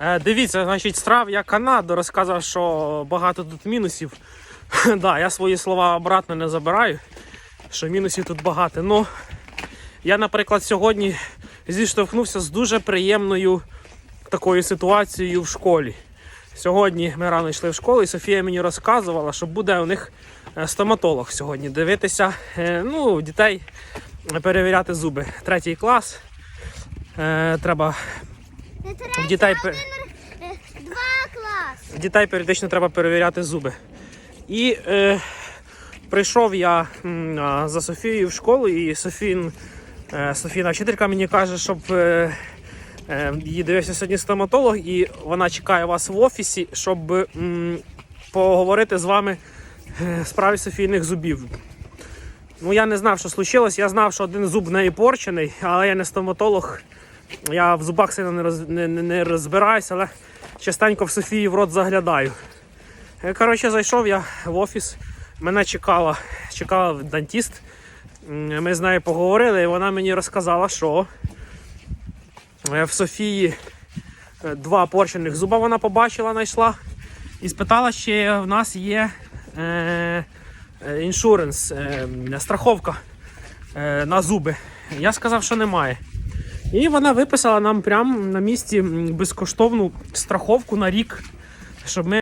Е, дивіться, значить, страв я Канаду розказав, що багато тут мінусів. да, я свої слова обратно не забираю, що мінусів тут багато. Ну, я, наприклад, сьогодні зіштовхнувся з дуже приємною такою ситуацією в школі. Сьогодні ми рано йшли в школу, і Софія мені розказувала, що буде у них е, стоматолог сьогодні. Дивитися, е, ну, дітей перевіряти зуби. Третій клас. Треба Третій, Дітей е, два класи. дітей періодично треба перевіряти зуби. І е, прийшов я м, а, за Софією в школу, і Софін, е, Софіна вчителька мені каже, щоб е, е, її дивився сьогодні стоматолог, і вона чекає вас в офісі, щоб м, поговорити з вами е, справі Софійних зубів. Ну, я не знав, що случилось. Я знав, що один зуб в неї порчений, але я не стоматолог. Я в зубах сильно не, роз, не, не, не розбираюся, але частенько в Софії в рот заглядаю. Е, Коротше, зайшов я в офіс, мене чекала, чекала дантіст. Ми з нею поговорили, і вона мені розказала, що е, в Софії е, два порчених зуба вона побачила, знайшла. І спитала, чи в нас є е, е, страховка е, на зуби. Я сказав, що немає. І вона виписала нам прямо на місці безкоштовну страховку на рік, щоб ми